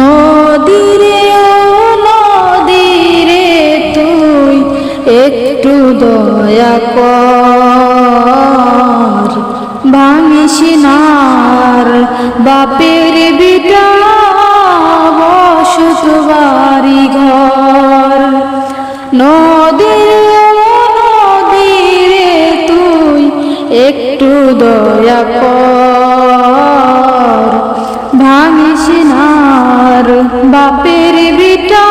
নদীরে নদীরে তুই একটু দয়া কর। ভাঙিস নার বাপের বিটা বসত বাড়ি ঘর। নদীরে নদীরে তুই একটু দয়া কর। ভাঙিস নার বাপের বিটা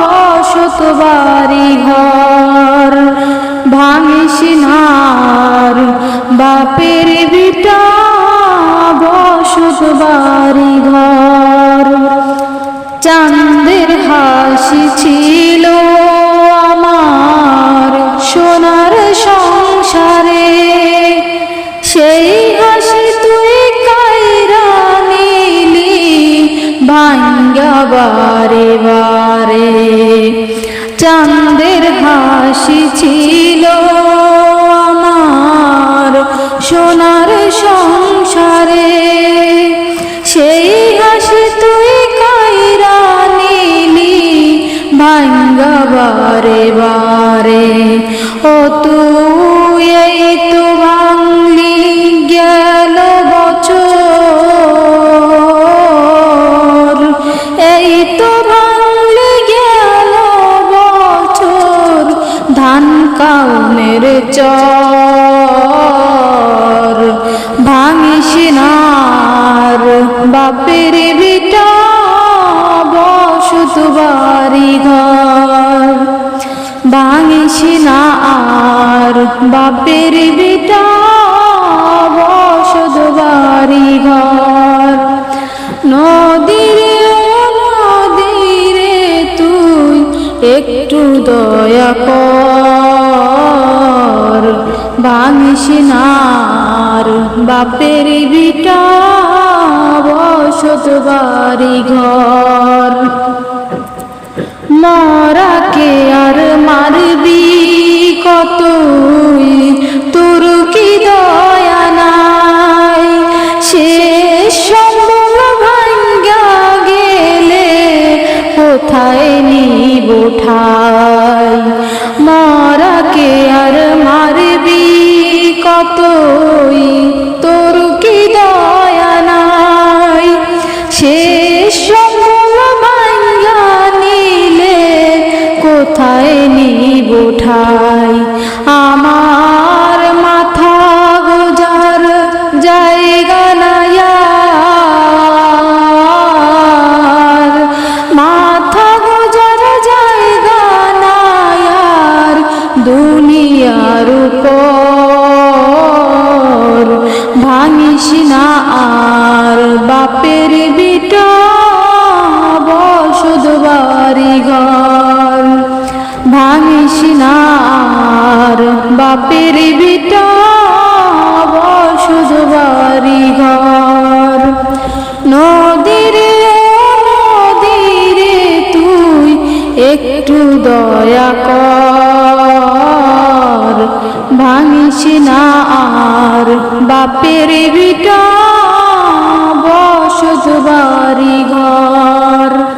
বসত বাড়ি ঘর। ভাঙিস নার বাপের বিটা বসত বাড়ি ঘর। চাঁদের হাসি ছিল বারে বারে চাঁদের হাসি ছিল আমার সোনার সংসারে। সেই হাসি তুই কাইরা নিলি ভাঙ্গা বারে বারে। ও তুই চর, ভাঙিস নার, বাপের বিটা বসত বাড়ি ঘর। ভাঙিস না আর বাপের বিটা বসত বাড়ি ঘর। নদীরে নদীরে তুই একটু দয়া কর। ভাঙিস নার, বাপের বিটা বসত ঘর। মরাকে আর মারবি কত তোর কি দয়া নাই? সম্ভব ভাঙ্গা গেলে কোথায় নিব ঠাই? মরাকে আর কতই তোর কি দয়া নাই? শেষ ভাঙ্গা নিলে কোথায় নিব ঠাই? আমার বাপের বিটা বসত বাড়ি ঘর ভাঙিস না আর বাপের বিটা বসত বাড়ি ঘর নদীরে নদীরে তুই একটু দয়া কর। ভাঙিস না আর বাপের বিটা বসত বাড়ি ঘর।